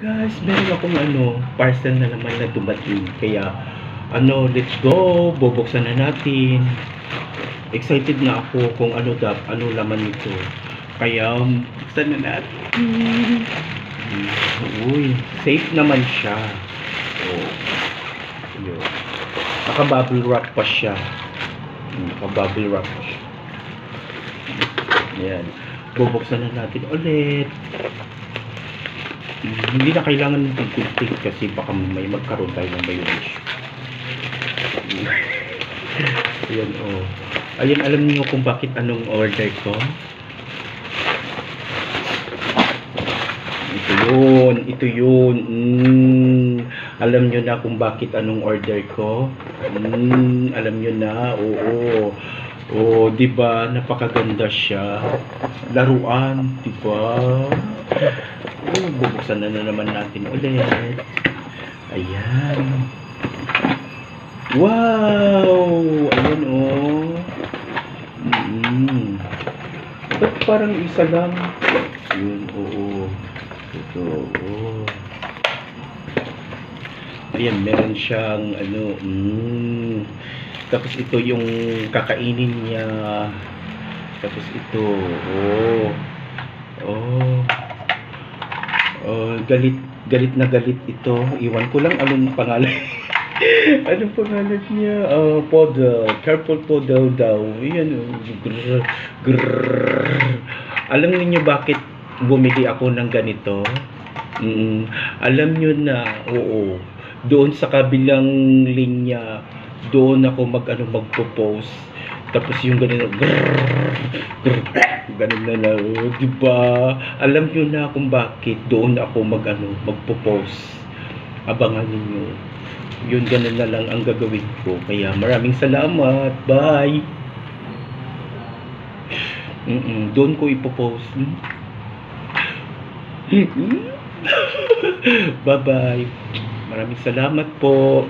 Guys, meron akong ano, parcel na naman na dumating. Kaya, ano, let's go. Bubuksan na natin. Excited na ako kung ano dap, ano laman nito. Kaya, buksan na natin. Uy, safe naman siya. Oh. Yun. Naka-bubble wrap pa siya. Naka-bubble wrap pa siya. Yan. Bubuksan na natin ulit. Hindi na kailangan ng tugtog kasi baka may magkaroon tayo ng violation. Ayan, oh. Ayan, alam niyo kung bakit anong order ko? Ito yun, ito yun. Mm, alam niyo na kung bakit anong order ko? Mm, alam niyo na, oo. Oh, 'di ba? Napakaganda siya. Laruan, 'di ba? Bubuksan na, na naman natin ulit. Ayan. Wow! Ayan oh. Mm. Ba't parang isa lang? Yun, oo. Ito, oo. Ayan, meron siyang ano, mm. Tapos ito yung kakainin niya. Tapos ito, oh. Oh. Oh, galit galit na galit ito. Iwan ko lang anong pangalan. anong pangalan niya? Oh, Podel. Careful Podel daw. Yan. oh. Grrr, grrr. Alam niyo bakit bumili ako ng ganito? Mm, alam niyo na, oo. Doon sa kabilang linya, doon ako mag ano magpo-post. Tapos yung ganito, grrr, ganun na lang, oh, di ba? Alam niyo na kung bakit doon ako mag ano, magpo-post. Abangan niyo. Yun ganun na lang ang gagawin ko. Kaya maraming salamat. Bye. Mm doon ko ipopost. Bye-bye. Maraming salamat po.